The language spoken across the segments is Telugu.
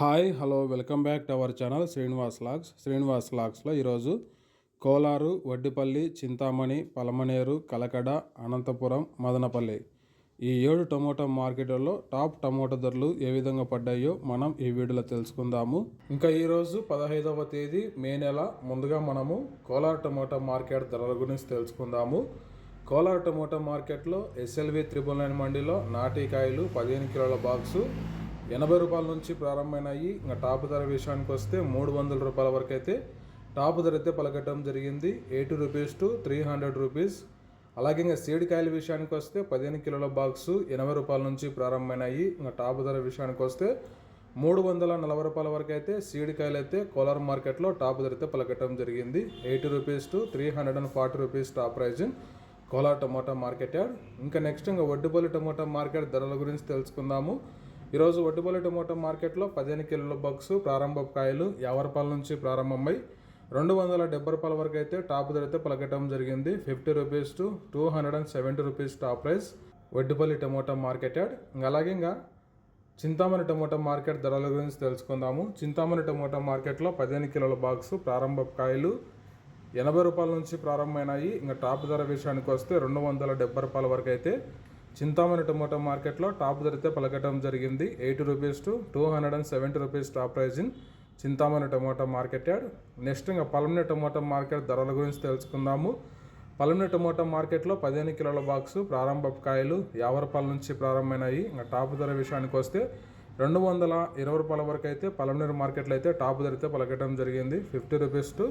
Hi hello welcome back to our channel Srinivas logs. Srinivas లాగ్స్లో ఈరోజు కోలారు వడ్డిపల్లి చింతామణి పలమనేరు కలకడ అనంతపురం మదనపల్లి ఈ ఏడు టమోటా మార్కెట్లలో టాప్ టమోటా ధరలు ఏ విధంగా పడ్డాయో మనం ఈ వీడియోలో తెలుసుకుందాము. ఇంకా ఈరోజు పదహైదవ తేదీ మే నెల. ముందుగా మనము కోలార్ టమోటా మార్కెట్ ధరల గురించి తెలుసుకుందాము. కోలార్ టమోటా మార్కెట్లో ఎస్ఎల్వి త్రిబుల్ నైన్ మండీలో నాటికాయలు పదిహేను కిలోల బాక్సు ఎనభై రూపాయల నుంచి ప్రారంభమైనాయి. ఇంకా టాప్ ధర విషయానికి వస్తే మూడు వందల రూపాయల వరకు అయితే టాప్ ధర అయితే పలకటం జరిగింది. Eighty rupees to three hundred rupees. అలాగే ఇంకా సీడికాయల విషయానికి వస్తే పదిహేను కిలోల బాక్స్ ఎనభై రూపాయల నుంచి ప్రారంభమైనాయి. ఇంకా టాప్ ధర విషయానికి వస్తే మూడు వందల నలభై రూపాయల వరకు అయితే సీడికాయలు అయితే కోలార్ మార్కెట్లో టాప్ ధర అయితే పలకటం జరిగింది. Eighty rupees to three hundred and forty rupees top price Kolar tomato market yard. ఇంకా నెక్స్ట్ ఇంకా వడ్డుపల్లి టమోటా మార్కెట్ ధరల గురించి తెలుసుకుందాము. ఈరోజు ఒడ్డుపల్లి టమోటా మార్కెట్లో పదిహేను కిలోల బాక్స్ ప్రారంభ కాయలు యాభై రూపాయల నుంచి ప్రారంభమై రెండు వందల డెబ్బై రూపాయల వరకు అయితే టాప్ ధర అయితే పలకటం జరిగింది. Fifty rupees to two hundred and seventy rupees top price Vaddupalli tomato market yard. ఇంకా అలాగే ఇంకా చింతామణి టమోటా మార్కెట్ ధరల గురించి తెలుసుకుందాము. చింతామణి టమోటా మార్కెట్లో పదిహేను కిలోల బాక్స్ ప్రారంభ కాయలు ఎనభై రూపాయల నుంచి ప్రారంభమైనాయి. ఇంకా టాప్ ధర విషయానికి వస్తే రెండు వందల డెబ్బై రూపాయల వరకు అయితే చింతామణి టొమాటో మార్కెట్లో టాప్ ధరతే పలకటం జరిగింది. Eighty rupees to two hundred and seventy rupees top price in Chintamani tomato market yard next ఇంకా పలమని టొమాటో మార్కెట్ ధరల గురించి తెలుసుకుందాము. పలమని టొమాటో మార్కెట్లో పదిహేను కిలోల బాక్సు ప్రారంభ కాయలు యాభై రూపాయల నుంచి ప్రారంభమైనాయి. ఇంకా టాప్ ధర విషయానికి వస్తే రెండు వందల ఇరవై రూపాయల వరకు అయితే పలమనేరు మార్కెట్లో అయితే టాప్ ధర పలకటం జరిగింది. Fifty rupees to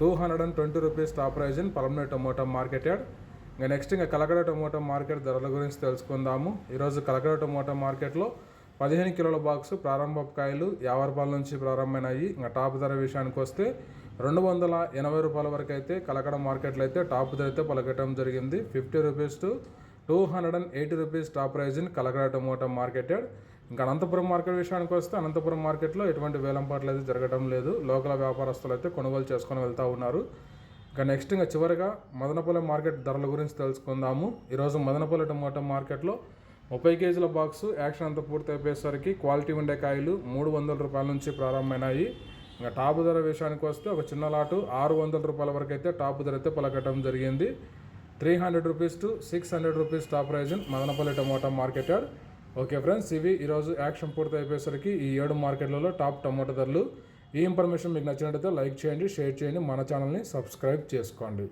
two hundred and twenty rupees top price in Palamaner tomato market yard ఇంకా నెక్స్ట్ ఇంకా కలకడ టొమాటో మార్కెట్ ధరల గురించి తెలుసుకుందాము. ఈరోజు కలకడ టొమాటో మార్కెట్లో పదిహేను కిలోల బాక్స్ ప్రారంభ కాయలు యాభై రూపాయల నుంచి ప్రారంభమైనాయి. ఇంకా టాప్ ధర విషయానికి వస్తే రెండు వందల ఎనభై రూపాయల వరకు అయితే కలకడ మార్కెట్లో అయితే టాప్ ధర అయితే పలకటం జరిగింది. Fifty rupees to two hundred and eighty rupees top price in Kalakada tomato market yard. ఇంకా అనంతపురం మార్కెట్ విషయానికి వస్తే అనంతపురం మార్కెట్లో ఎటువంటి వేలంపాట్లు అయితే జరగడం లేదు. లోకల్ వ్యాపారస్తులు అయితే కొనుగోలు చేసుకొని వెళ్తూ ఉన్నారు. ఇక నెక్స్ట్ ఇంకా చివరిగా మదనపల్లి మార్కెట్ ధరల గురించి తెలుసుకుందాము. ఈరోజు మదనపల్లి టమోటా మార్కెట్లో ముప్పై కేజీల బాక్స్ యాక్షన్ అంతా పూర్తి అయిపోయేసరికి క్వాలిటీ ఉండే కాయలు మూడు వందల రూపాయల నుంచి ప్రారంభమైనాయి. ఇంకా టాప్ ధర విషయానికి వస్తే ఒక చిన్న లాటు ఆరు వందల రూపాయల వరకు అయితే టాప్ ధర అయితే పలకటం జరిగింది. Three hundred rupees to six hundred rupees top price Madanapalle tomato market okay friends ఇవి ఈరోజు యాక్షన్ పూర్తి అయిపోయేసరికి ఈ ఏడు మార్కెట్లలో టాప్ టమోటా ధరలు. ఈ ఇన్ఫర్మేషన్ మీకు నచ్చినట్లయితే లైక్ చేయండి షేర్ చేయండి మన ఛానల్ని సబ్స్క్రైబ్ చేసుకోండి.